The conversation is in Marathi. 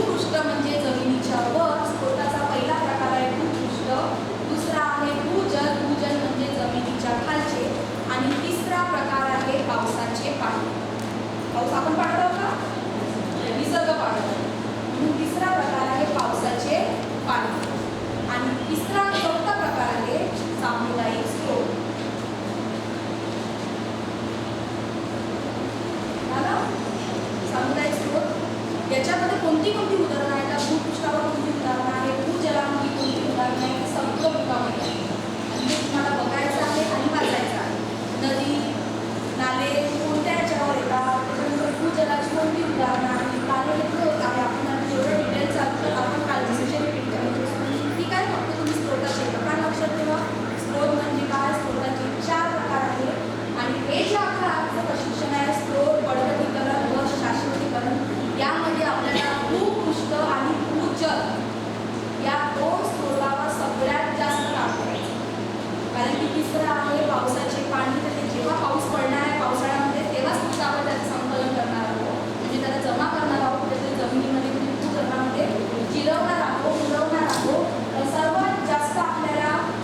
भूपृष्ठ म्हणजे जमिनीच्या वर स्फोटाचा पहिला प्रकार आहे भूपृष्ठ दुसरा आहे भूजल. भूजल म्हणजे जमिनीच्या खालच्या continue